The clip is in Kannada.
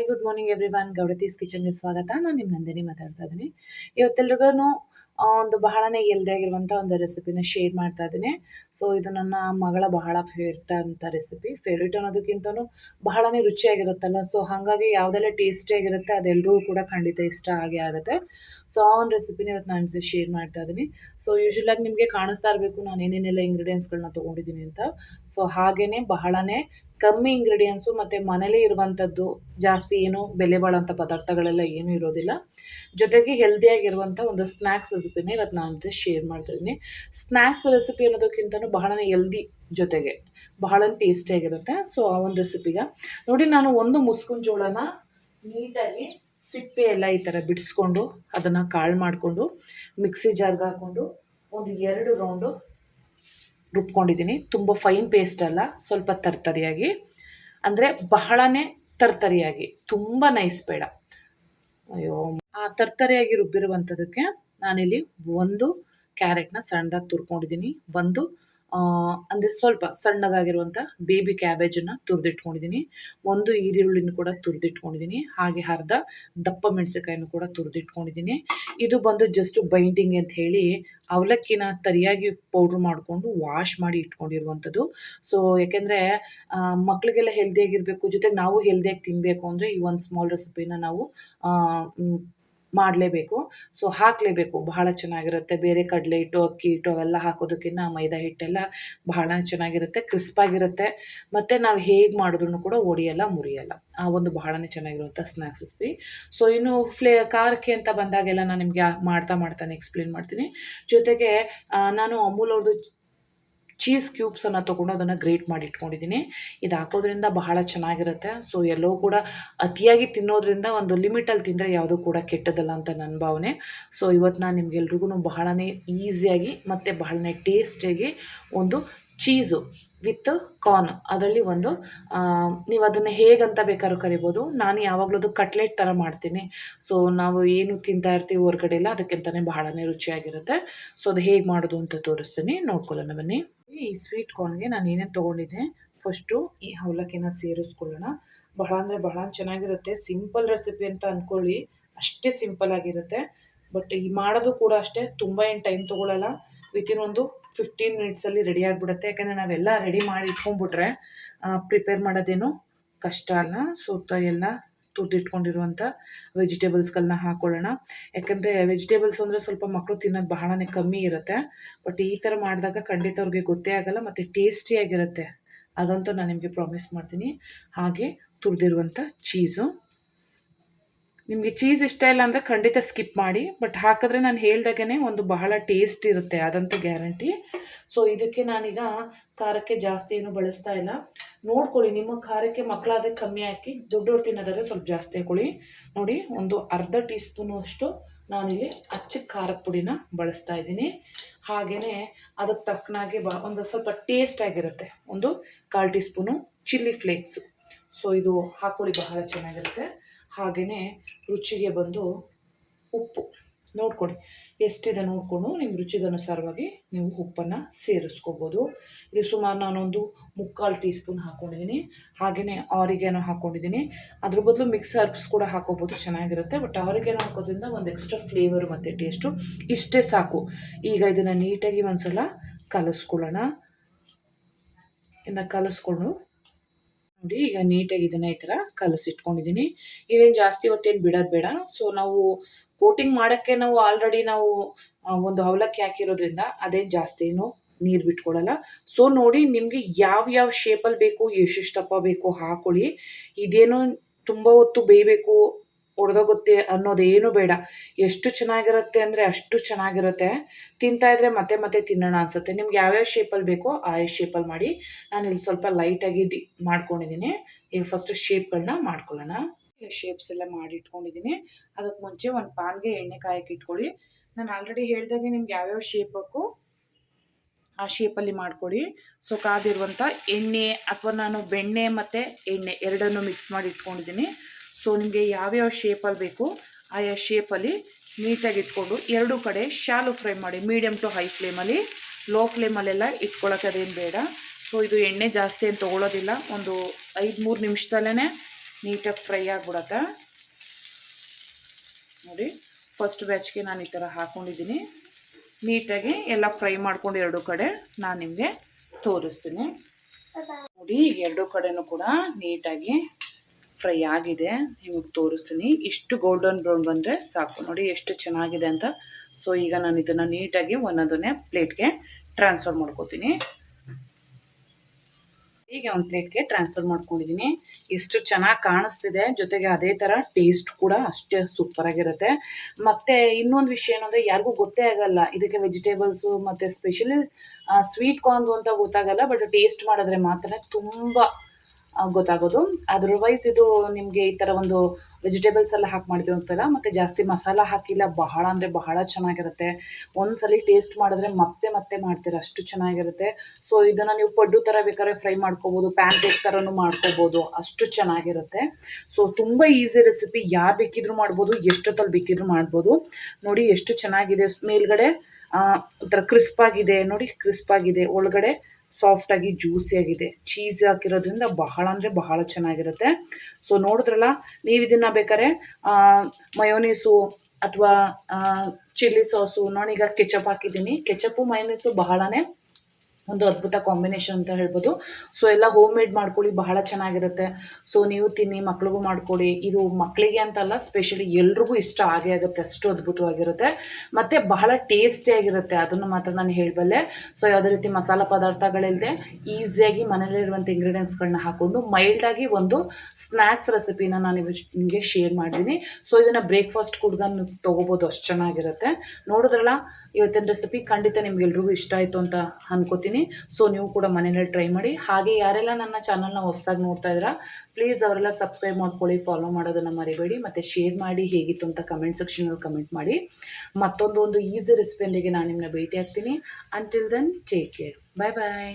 Hi good morning everyone Gowdathi's ಕಿಚನ್ಗೆ ಸ್ವಾಗತ. ನಾನು ನಿಮ್ಮ ನಂದಿನಿ ಮಾತಾಡ್ತಾ ಇದ್ದೀನಿ. ಇವತ್ತೆಲ್ರಿಗೂ ಒಂದು ಬಹಳನೇ ಎಲ್ದೇ ಆಗಿರುವಂಥ ಒಂದು ರೆಸಿಪಿನ ಶೇರ್ ಮಾಡ್ತಾ ಇದ್ದೀನಿ. ಸೊ ಇದು ನನ್ನ ಮಗಳ ಬಹಳ ಫೇವ್ರೇಟ್ ಅಂತ ರೆಸಿಪಿ ಫೇವ್ರೇಟ್ ಅನ್ನೋದಕ್ಕಿಂತನೂ ಬಹಳನೇ ರುಚಿಯಾಗಿರುತ್ತಲ್ಲ. ಸೊ ಹಾಗಾಗಿ ಯಾವುದೆಲ್ಲ ಟೇಸ್ಟಿಯಾಗಿರುತ್ತೆ ಅದೆಲ್ಲರೂ ಕೂಡ ಖಂಡಿತ ಇಷ್ಟ ಆಗೇ ಆಗುತ್ತೆ. ಸೊ ಆ ಒಂದು ರೆಸಿಪಿನ ಇವತ್ತು ನಾನು ಶೇರ್ ಮಾಡ್ತಾ ಇದ್ದೀನಿ. ಸೊ ಯೂಶ್ವಲಾಗಿ ನಿಮಗೆ ಕಾಣಿಸ್ತಾ ಇರಬೇಕು ನಾನು ಏನೇನೆಲ್ಲ ಇಂಗ್ರೀಡಿಯೆಂಟ್ಸ್ಗಳನ್ನ ತೊಗೊಂಡಿದ್ದೀನಿ ಅಂತ. ಸೊ ಹಾಗೇನೆ ಬಹಳನೇ ಕಮ್ಮಿ ಇಂಗ್ರೀಡಿಯೆಂಟ್ಸು ಮತ್ತು ಮನೇಲೇ ಇರುವಂಥದ್ದು ಜಾಸ್ತಿ ಏನು ಬೆಲೆ ಬಾಳೋಂಥ ಪದಾರ್ಥಗಳೆಲ್ಲ ಏನೂ ಇರೋದಿಲ್ಲ. ಜೊತೆಗೆ ಹೆಲ್ದಿಯಾಗಿರುವಂಥ ಒಂದು ಸ್ನ್ಯಾಕ್ಸ್ ರೆಸಿಪಿನೇ ಇವತ್ತು ನಾನು ಶೇರ್ ಮಾಡ್ತಿದ್ದೀನಿ. ಸ್ನ್ಯಾಕ್ಸ್ ರೆಸಿಪಿ ಅನ್ನೋದಕ್ಕಿಂತಲೂ ಬಹಳನೇ ಹೆಲ್ದಿ ಜೊತೆಗೆ ಬಹಳ ಟೇಸ್ಟಿಯಾಗಿರುತ್ತೆ ಸೊ ಆ ಒಂದು ರೆಸಿಪಿಗೆ ನೋಡಿ, ನಾನು ಒಂದು ಮುಸ್ಕಿನ ಜೋಳನ ನೀಟಾಗಿ ಸಿಪ್ಪೆ ಎಲ್ಲ ಈ ಥರ ಬಿಡಿಸ್ಕೊಂಡು ಅದನ್ನು ಕಾಳು ಮಾಡಿಕೊಂಡು, ಮಿಕ್ಸಿ ಜಾರ್ಗೆ ಹಾಕ್ಕೊಂಡು ಒಂದು ಎರಡು ರೌಂಡು ರುಬ್ಕೊಂಡಿದ್ದೀನಿ. ತುಂಬ ಫೈನ್ ಪೇಸ್ಟ್ ಅಲ್ಲ, ಸ್ವಲ್ಪ ತರ್ತರಿಯಾಗಿ. ಅಂದರೆ ಬಹಳನೇ ತರ್ತರಿಯಾಗಿ, ತುಂಬ ನೈಸ್ ಬೇಡ. ಅಯ್ಯೋ, ಆ ತರ್ತರಿಯಾಗಿ ರುಬ್ಬಿರುವಂಥದ್ದಕ್ಕೆ ನಾನಿಲ್ಲಿ ಒಂದು ಕ್ಯಾರೆಟ್ನ ಸಣ್ಣದಾಗಿ ತುರ್ಕೊಂಡಿದ್ದೀನಿ. ಒಂದು ಅಂದರೆ ಸ್ವಲ್ಪ ಸಣ್ಣಗಾಗಿರುವಂಥ ಬೇಬಿ ಕ್ಯಾಬೇಜನ್ನು ತುರಿದಿಟ್ಕೊಂಡಿದ್ದೀನಿ ಒಂದು ಈರುಳ್ಳಿನ ಕೂಡ ತುರಿದಿಟ್ಕೊಂಡಿದ್ದೀನಿ ಹಾಗೆ ಅರ್ಧ ದಪ್ಪ ಮೆಣಸಿನ್ಕಾಯಿನೂ ಕೂಡ ತುರಿದಿಟ್ಕೊಂಡಿದ್ದೀನಿ ಇದು ಬಂದು ಜಸ್ಟ್ ಬೈಂಡಿಂಗ್ ಅಂತ ಹೇಳಿ ಅವಲಕ್ಕಿನ ತರಿಯಾಗಿ ಪೌಡ್ರ್ ಮಾಡಿಕೊಂಡು ವಾಶ್ ಮಾಡಿ ಇಟ್ಕೊಂಡಿರುವಂಥದ್ದು. ಸೊ ಯಾಕೆಂದರೆ ಮಕ್ಕಳಿಗೆಲ್ಲ ಹೆಲ್ದಿಯಾಗಿರಬೇಕು ಜೊತೆಗೆ ನಾವು ಹೆಲ್ದಿಯಾಗಿ ತಿನ್ನಬೇಕು ಅಂದರೆ ಈ ಒಂದು ಸ್ಮಾಲ್ ರೆಸಿಪಿನ ನಾವು ಮಾಡಲೇಬೇಕು. ಸೊ ಹಾಕಲೇಬೇಕು. ಬಹಳ ಚೆನ್ನಾಗಿರುತ್ತೆ. ಬೇರೆ ಕಡಲೆ ಹಿಟ್ಟು, ಅಕ್ಕಿ ಹಿಟ್ಟು ಅವೆಲ್ಲ ಹಾಕೋದಕ್ಕಿಂತ ಮೈದಾ ಹಿಟ್ಟೆಲ್ಲ ಬಹಳ ಚೆನ್ನಾಗಿರುತ್ತೆ. ಕ್ರಿಸ್ಪಾಗಿರುತ್ತೆ. ಮತ್ತು ನಾವು ಹೇಗೆ ಮಾಡಿದ್ರು ಕೂಡ ಒಡಿಯಲ್ಲ, ಮುರಿಯಲ್ಲ. ಆ ಒಂದು ಬಹಳನೇ ಚೆನ್ನಾಗಿರುವಂಥ ಸ್ನ್ಯಾಕ್ಸ್ ರೆಸಿಪಿ ಸೊ ಇನ್ನು ಫ್ಲೇ, ಖಾರಕ್ಕೆ ಅಂತ ಬಂದಾಗೆಲ್ಲ ನಾನು ನಿಮಗೆ ಮಾಡ್ತಾ ಮಾಡ್ತಾನೆ ಎಕ್ಸ್ಪ್ಲೇನ್ ಮಾಡ್ತೀನಿ. ಜೊತೆಗೆ ನಾನು ಅಮೂಲ್ ಅವ್ರದ್ದು ಚೀಸ್ ಕ್ಯೂಬ್ಸನ್ನು ತೊಗೊಂಡು ಅದನ್ನು ಗ್ರೇಟ್ ಮಾಡಿ ಇಟ್ಕೊಂಡಿದ್ದೀನಿ. ಇದು ಹಾಕೋದ್ರಿಂದ ಬಹಳ ಚೆನ್ನಾಗಿರುತ್ತೆ. ಸೊ ಎಲ್ಲೋ ಕೂಡ ಅತಿಯಾಗಿ ತಿನ್ನೋದ್ರಿಂದ ಒಂದು ಲಿಮಿಟಲ್ಲಿ ತಿಂದರೆ ಯಾವುದೂ ಕೂಡ ಕೆಟ್ಟದಲ್ಲ ಅಂತ ನನ್ನ ಭಾವನೆ. ಸೊ ಇವತ್ತು ನಾನು ನಿಮಗೆಲ್ರಿಗೂ ಬಹಳನೇ ಈಸಿಯಾಗಿ ಮತ್ತು ಬಹಳನೇ ಟೇಸ್ಟಿಯಾಗಿ ಒಂದು ಚೀಸು ವಿತ್ ಕಾರ್ನ್ ಅದರಲ್ಲಿ ಒಂದು ನೀವು ಅದನ್ನು ಹೇಗಂತ ಬೇಕಾದ್ರೂ ಕರಿಬೋದು. ನಾನು ಯಾವಾಗಲೂ ಅದು ಕಟ್ಲೆಟ್ ಥರ ಮಾಡ್ತೀನಿ. ಸೊ ನಾವು ಏನು ತಿಂತಾ ಇರ್ತೀವಿ ಹೊರಗಡೆ ಎಲ್ಲ ಅದಕ್ಕಿಂತಲೇ ಬಹಳನೇ ರುಚಿಯಾಗಿರುತ್ತೆ. ಸೊ ಅದು ಹೇಗೆ ಮಾಡೋದು ಅಂತ ತೋರಿಸ್ತೀನಿ. ನೋಡ್ಕೊಳ್ಳೋಣ ಬನ್ನಿ. ಈ ಸ್ವೀಟ್ ಕಾರ್ನ್ಗೆ ನಾನು ಏನೇನು ತೊಗೊಂಡಿದ್ದೆ ಫಸ್ಟು ಈ ಅವಲಕ್ಕಿನ ಸೇರಿಸ್ಕೊಳ್ಳೋಣ. ಬಹಳ ಅಂದರೆ ಬಹಳ ಚೆನ್ನಾಗಿರುತ್ತೆ. ಸಿಂಪಲ್ ರೆಸಿಪಿ ಅಂತ ಅಂದ್ಕೊಳ್ಳಿ ಅಷ್ಟೇ ಸಿಂಪಲ್ ಆಗಿರುತ್ತೆ. ಬಟ್ ಈ ಮಾಡೋದು ಕೂಡ ಅಷ್ಟೇ, ತುಂಬ ಏನು ಟೈಮ್ ತೊಗೊಳ್ಳಲ್ಲ ವಿತಿನ್ ಒಂದು ಫಿಫ್ಟೀನ್ ಮಿನಿಟ್ಸಲ್ಲಿ ರೆಡಿ ಆಗಿಬಿಡುತ್ತೆ. ಯಾಕಂದರೆ ನಾವೆಲ್ಲ ರೆಡಿ ಮಾಡಿ ಇಟ್ಕೊಂಡ್ಬಿಟ್ರೆ ಪ್ರಿಪೇರ್ ಮಾಡೋದೇನು ಕಷ್ಟ ಅಲ್ಲ. ಸೊ ಎಲ್ಲ ತುರಿದಿಟ್ಕೊಂಡಿರುವಂಥ ವೆಜಿಟೇಬಲ್ಸ್ಗಳನ್ನ ಹಾಕ್ಕೊಳ್ಳೋಣ ಯಾಕೆಂದರೆ ವೆಜಿಟೇಬಲ್ಸ್ ಅಂದರೆ ಸ್ವಲ್ಪ ಮಕ್ಕಳು ತಿನ್ನೋದು ಬಹಳನೇ ಕಮ್ಮಿ ಇರುತ್ತೆ. ಬಟ್ ಈ ಥರ ಮಾಡಿದಾಗ ಖಂಡಿತ ಅವ್ರಿಗೆ ಗೊತ್ತೇ ಆಗೋಲ್ಲ ಮತ್ತು ಟೇಸ್ಟಿಯಾಗಿರುತ್ತೆ ಅದಂತೂ ನಾನು ನಿಮಗೆ ಪ್ರಾಮಿಸ್ ಮಾಡ್ತೀನಿ. ಹಾಗೆ ತುರಿದಿರುವಂಥ ಚೀಸು ನಿಮಗೆ ಚೀಸ್ ಇಷ್ಟ ಇಲ್ಲ ಅಂದರೆ ಖಂಡಿತ ಸ್ಕಿಪ್ ಮಾಡಿ. ಬಟ್ ಹಾಕಿದ್ರೆ ನಾನು ಹೇಳ್ದಾಗೇ ಒಂದು ಬಹಳ ಟೇಸ್ಟ್ ಇರುತ್ತೆ. ಅದಂತೂ ಗ್ಯಾರಂಟಿ ಸೊ ಇದಕ್ಕೆ ನಾನೀಗ ಖಾರಕ್ಕೆ ಜಾಸ್ತಿ ಏನು ಬಳಸ್ತಾ ಇಲ್ಲ. ನೋಡ್ಕೊಳ್ಳಿ, ನಿಮ್ಮ ಖಾರಕ್ಕೆ ಮಕ್ಕಳಾದ್ರೆ ಕಮ್ಮಿ ಹಾಕಿ, ದೊಡ್ಡವ್ರು ತಿನ್ನೋದಾದ್ರೆ ಸ್ವಲ್ಪ ಜಾಸ್ತಿ ಹಾಕೊಳ್ಳಿ. ನೋಡಿ, ಒಂದು ಅರ್ಧ ಟೀ ಸ್ಪೂನು ಅಷ್ಟು ನಾನಿಲ್ಲಿ ಅಚ್ಚ ಖಾರದ ಪುಡಿನ ಬಳಸ್ತಾ ಇದ್ದೀನಿ. ಹಾಗೆಯೇ ಅದಕ್ಕೆ ತಕ್ಕನಾಗೆ ಬ, ಒಂದು ಸ್ವಲ್ಪ ಟೇಸ್ಟ್ ಆಗಿರುತ್ತೆ. ಒಂದು ಕಾಲು teaspoon chilli flakes so ಇದು ಹಾಕೊಳ್ಳಿ, ಬಹಳ ಚೆನ್ನಾಗಿರುತ್ತೆ. ಹಾಗೆಯೇ ರುಚಿಗೆ ಬಂದು ಉಪ್ಪು. ನೋಡ್ಕೊಳ್ಳಿ ಎಷ್ಟಿದೆ ನೋಡಿಕೊಂಡು ನಿಮ್ಮ ರುಚಿಗೆ ಅನುಸಾರವಾಗಿ ನೀವು ಉಪ್ಪನ್ನು ಸೇರಿಸ್ಕೋಬೋದು. ಇಲ್ಲಿ ಸುಮಾರು ನಾನೊಂದು ಮುಕ್ಕಾಲು ಟೀ ಸ್ಪೂನ್ ಹಾಕ್ಕೊಂಡಿದ್ದೀನಿ ಹಾಗೆಯೇ ಆರಿಗೇನೋ ಹಾಕ್ಕೊಂಡಿದ್ದೀನಿ ಅದ್ರ ಬದಲು ಮಿಕ್ಸ್ ಹರ್ಬ್ಸ್ ಕೂಡ ಹಾಕೋಬೋದು, ಚೆನ್ನಾಗಿರುತ್ತೆ. ಬಟ್ ಆರಿಗೇನೋ ಹಾಕೋದ್ರಿಂದ ಒಂದು ಎಕ್ಸ್ಟ್ರಾ ಫ್ಲೇವರ್ ಮತ್ತು ಟೇಸ್ಟು ಇಷ್ಟೇ ಸಾಕು. ಈಗ ಇದನ್ನು ನೀಟಾಗಿ ಒಂದು ಸಲ ಕಲಿಸ್ಕೊಳ್ಳೋಣ. ಇನ್ನು ಕಲಿಸ್ಕೊಂಡು ನೋಡಿ, ಈಗ ನೀಟಾಗಿ ಇದನ್ನ ಈ ಥರ ಕಲಸಿಟ್ಕೊಂಡಿದ್ದೀನಿ ಇದೇನು ಜಾಸ್ತಿ ಹೊತ್ತೇನು ಬಿಡೋದು ಬೇಡ. ಸೊ ನಾವು ಕೋಟಿಂಗ್ ಮಾಡೋಕ್ಕೆ ನಾವು ಆಲ್ರೆಡಿ ನಾವು ಒಂದು ಅವಲಕ್ಕಿ ಹಾಕಿರೋದ್ರಿಂದ ಅದೇನು ಏನು ನೀರು ಬಿಟ್ಕೊಡಲ್ಲ. ಸೊ ನೋಡಿ ನಿಮಗೆ ಯಾವ ಯಾವ ಶೇಪಲ್ಲಿ ಬೇಕು ಎಷ್ಟೆಷ್ಟಪ್ಪ ಬೇಕು ಹಾಕೊಳ್ಳಿ. ಇದೇನು ತುಂಬ ಹೊತ್ತು ಬೇಯಬೇಕು ಒಡೆದೋಗುತ್ತೆ ಅನ್ನೋದೇನು ಬೇಡ. ಎಷ್ಟು ಚೆನ್ನಾಗಿರುತ್ತೆ ಅಂದರೆ ಅಷ್ಟು ಚೆನ್ನಾಗಿರುತ್ತೆ. ತಿಂತಾ ಇದ್ರೆ ಮತ್ತೆ ಮತ್ತೆ ತಿನ್ನೋಣ ಅನಿಸುತ್ತೆ. ನಿಮ್ಗೆ ಯಾವ್ಯಾವ ಶೇಪಲ್ಲಿ ಬೇಕೋ ಆ ಶೇಪಲ್ಲಿ ಮಾಡಿ. ನಾನು ಇಲ್ಲಿ ಸ್ವಲ್ಪ ಲೈಟಾಗಿ ಡಿ ಮಾಡ್ಕೊಂಡಿದ್ದೀನಿ. ಈಗ ಫಸ್ಟು ಶೇಪ್ಗಳನ್ನ ಮಾಡ್ಕೊಳ್ಳೋಣ. ಶೇಪ್ಸ್ ಎಲ್ಲ ಮಾಡಿ ಇಟ್ಕೊಂಡಿದ್ದೀನಿ ಅದಕ್ಕೆ ಮುಂಚೆ ಒಂದು ಪಾನ್ಗೆ ಎಣ್ಣೆ ಕಾಯಕ್ಕೆ ಇಟ್ಕೊಳ್ಳಿ. ನಾನು ಆಲ್ರೆಡಿ ಹೇಳಿದಾಗೆ ನಿಮ್ಗೆ ಯಾವ್ಯಾವ ಶೇಪ್ ಬೇಕು ಆ ಶೇಪಲ್ಲಿ ಮಾಡಿಕೊಡಿ. ಸೊ ಕಾದಿರುವಂಥ ಎಣ್ಣೆ ಅಥವಾ ನಾನು ಬೆಣ್ಣೆ ಮತ್ತು ಎಣ್ಣೆ ಎರಡನ್ನು ಮಿಕ್ಸ್ ಮಾಡಿ ಇಟ್ಕೊಂಡಿದ್ದೀನಿ ಸೊ ನಿಮಗೆ ಯಾವ್ಯಾವ ಶೇಪಲ್ಲಿ ಬೇಕು ಆಯಾ ಶೇಪಲ್ಲಿ ನೀಟಾಗಿ ಇಟ್ಕೊಂಡು ಎರಡು ಕಡೆ ಶಾಲು ಫ್ರೈ ಮಾಡಿ ಮೀಡಿಯಮ್ ಟು ಹೈ ಫ್ಲೇಮಲ್ಲಿ ಲೋ ಫ್ಲೇಮಲ್ಲೆಲ್ಲ ಇಟ್ಕೊಳ್ಳೋಕೆ ಅದೇನು ಬೇಡ. ಸೊ ಇದು ಎಣ್ಣೆ ಜಾಸ್ತಿ ಏನು ತೊಗೊಳೋದಿಲ್ಲ ಒಂದು ಐದು ಮೂರು ನಿಮಿಷದಲ್ಲೇ ನೀಟಾಗಿ ಫ್ರೈ ಆಗಿಬಿಡತ್ತೆ. ನೋಡಿ ಫಸ್ಟ್ ಬ್ಯಾಚ್ಗೆ ನಾನು ಈ ಥರ ಹಾಕ್ಕೊಂಡಿದ್ದೀನಿ ನೀಟಾಗಿ ಎಲ್ಲ ಫ್ರೈ ಮಾಡ್ಕೊಂಡು ಎರಡು ಕಡೆ ನಾನು ನಿಮಗೆ ತೋರಿಸ್ತೀನಿ. ನೋಡಿ ಈಗ ಎರಡು ಕಡೆನೂ ಕೂಡ ನೀಟಾಗಿ ಫ್ರೈ ಆಗಿದೆ ನಿಮಗೆ ತೋರಿಸ್ತೀನಿ. ಇಷ್ಟು ಗೋಲ್ಡನ್ ಬ್ರೌನ್ ಬಂದರೆ ಸಾಕು. ನೋಡಿ ಎಷ್ಟು ಚೆನ್ನಾಗಿದೆ ಅಂತ. ಸೊ ಈಗ ನಾನು ಇದನ್ನು ನೀಟಾಗಿ ಒಂದೊಂದನ್ನೇ ಪ್ಲೇಟ್ಗೆ ಟ್ರಾನ್ಸ್ಫರ್ ಮಾಡ್ಕೋತೀನಿ. ಈಗ ಒಂದು ಪ್ಲೇಟ್ಗೆ ಟ್ರಾನ್ಸ್ಫರ್ ಮಾಡ್ಕೊಂಡಿದ್ದೀನಿ ಇಷ್ಟು ಚೆನ್ನಾಗಿ ಕಾಣಿಸ್ತಿದೆ. ಜೊತೆಗೆ ಅದೇ ಥರ ಟೇಸ್ಟ್ ಕೂಡ ಅಷ್ಟೇ ಸೂಪರಾಗಿರುತ್ತೆ ಮತ್ತು ಇನ್ನೊಂದು ವಿಷಯ ಏನಂದರೆ ಯಾರಿಗೂ ಗೊತ್ತೇ ಆಗಲ್ಲ. ಇದಕ್ಕೆ ವೆಜಿಟೇಬಲ್ಸು ಮತ್ತು ಸ್ಪೆಷಲಿ ಸ್ವೀಟ್ ಕಾರ್ನ್ದು ಅಂತ ಗೊತ್ತಾಗಲ್ಲ ಬಟ್ ಟೇಸ್ಟ್ ಮಾಡಿದ್ರೆ ಮಾತ್ರ ತುಂಬ ಗೊತ್ತಾಗೋದು. ಅದರ್ವೈಸ್ ಇದು ನಿಮಗೆ ಈ ಥರ ಒಂದು ವೆಜಿಟೇಬಲ್ಸ್ ಎಲ್ಲ ಹಾಕಿ ಮಾಡಿದ್ವಿ ಅಂತಲ್ಲ ಮತ್ತು ಜಾಸ್ತಿ ಮಸಾಲ ಹಾಕಿಲ್ಲ, ಬಹಳ ಅಂದರೆ ಬಹಳ ಚೆನ್ನಾಗಿರುತ್ತೆ. ಒಂದ್ಸಲಿ ಟೇಸ್ಟ್ ಮಾಡಿದ್ರೆ ಮತ್ತೆ ಮತ್ತೆ ಮಾಡ್ತೀರ, ಅಷ್ಟು ಚೆನ್ನಾಗಿರುತ್ತೆ. ಸೊ ಇದನ್ನು ನೀವು ಪಡ್ಡು ಥರ ಬೇಕಾದ್ರೆ ಫ್ರೈ ಮಾಡ್ಕೋಬೋದು ಪ್ಯಾನ್ ಕೇಕ್ ಥರನೂ ಮಾಡ್ಕೋಬೋದು, ಅಷ್ಟು ಚೆನ್ನಾಗಿರುತ್ತೆ. ಸೊ ತುಂಬ ಈಸಿ ರೆಸಿಪಿ ಯಾರು ಬೇಕಿದ್ರೂ ಮಾಡ್ಬೋದು ಎಷ್ಟೊತ್ತಲ್ಲಿ ಬೇಕಿದ್ರೂ ಮಾಡ್ಬೋದು. ನೋಡಿ, ಎಷ್ಟು ಚೆನ್ನಾಗಿದೆ, ಮೇಲ್ಗಡೆ ಒಂಥರ ಕ್ರಿಸ್ಪಾಗಿದೆ ನೋಡಿ ಕ್ರಿಸ್ಪಾಗಿದೆ ಒಳಗಡೆ ಸಾಫ್ಟಾಗಿ ಜ್ಯೂಸಿಯಾಗಿದೆ ಚೀಸ್ ಹಾಕಿರೋದ್ರಿಂದ ಬಹಳ ಅಂದರೆ ಬಹಳ ಚೆನ್ನಾಗಿರುತ್ತೆ. ಸೊ ನೋಡಿದ್ರಲ್ಲ, ನೀವು ಇದನ್ನು ಬೇಕಾದ್ರೆ ಮಯೋನೀಸು ಅಥವಾ ಚಿಲ್ಲಿ ಸಾಸು ನಾನೀಗ ಕೆಚಪ್ ಹಾಕಿದ್ದೀನಿ. ಕೆಚಪ್ಪು ಮಯೋನೀಸು ಬಹಳನೇ ಒಂದು ಅದ್ಭುತ ಕಾಂಬಿನೇಷನ್ ಅಂತ ಹೇಳ್ಬೋದು. ಸೊ ಎಲ್ಲ ಹೋಮ್ ಮೇಡ್ ಮಾಡ್ಕೊಳ್ಳಿ, ಬಹಳ ಚೆನ್ನಾಗಿರುತ್ತೆ. ಸೊ ನೀವು ತಿನ್ನಿ, ಮಕ್ಳಿಗೂ ಮಾಡಿಕೊಡಿ. ಇದು ಮಕ್ಕಳಿಗೆ ಅಂತಲ್ಲ ಸ್ಪೆಷಲಿ ಎಲ್ರಿಗೂ ಇಷ್ಟ ಆಗೇ ಆಗುತ್ತೆ. ಅಷ್ಟು ಅದ್ಭುತವಾಗಿರುತ್ತೆ. ಮತ್ತು ಬಹಳ ಟೇಸ್ಟಿಯಾಗಿರುತ್ತೆ ಅದನ್ನು ಮಾತ್ರ ನಾನು ಹೇಳಬಲ್ಲೆ. ಸೊ ಯಾವುದೇ ರೀತಿ ಮಸಾಲ ಪದಾರ್ಥಗಳಿಲ್ಲದೆ ಈಸಿಯಾಗಿ ಮನೇಲಿರುವಂಥ ಇಂಗ್ರೀಡಿಯೆಂಟ್ಸ್ಗಳನ್ನ ಹಾಕ್ಕೊಂಡು ಮೈಲ್ಡಾಗಿ ಒಂದು ಸ್ನ್ಯಾಕ್ಸ್ ರೆಸಿಪಿನ ನಾನು ನಿಮಗೆ ಶೇರ್ ಮಾಡಿದ್ದೀನಿ. ಸೊ ಇದನ್ನು ಬ್ರೇಕ್ಫಾಸ್ಟ್ ಕೂಡ ತೊಗೋಬೋದು. ಅಷ್ಟು ಚೆನ್ನಾಗಿರುತ್ತೆ. ನೋಡಿದ್ರಲ್ಲ ಇವತ್ತಿನ ರೆಸಿಪಿ ಖಂಡಿತ ನಿಮ್ಗೆಲ್ರಿಗೂ ಇಷ್ಟ ಆಯಿತು ಅಂತ ಅನ್ಕೋತೀನಿ. ಸೊ ನೀವು ಕೂಡ ಮನೇಲಿ ಟ್ರೈ ಮಾಡಿ. ಹಾಗೆ ಯಾರೆಲ್ಲ ನನ್ನ ಚಾನಲ್ನ ಹೊಸ್ದಾಗಿ ನೋಡ್ತಾ ಇದ್ದೀರಾ ಪ್ಲೀಸ್ ಅವರೆಲ್ಲ ಸಬ್ಸ್ಕ್ರೈಬ್ ಮಾಡ್ಕೊಳ್ಳಿ ಫಾಲೋ ಮಾಡೋದನ್ನು ಮರಿಬೇಡಿ. ಮತ್ತು ಶೇರ್ ಮಾಡಿ, ಹೇಗಿತ್ತು ಅಂತ ಕಮೆಂಟ್ ಸೆಕ್ಷನಲ್ಲಿ ಕಮೆಂಟ್ ಮಾಡಿ. ಮತ್ತೊಂದು ಒಂದು ಈಸಿ ರೆಸಿಪಿಯೊಂದಿಗೆ ನಾನು ನಿಮ್ಮನ್ನ ಭೇಟಿ ಆಗ್ತೀನಿ until then take care bye bye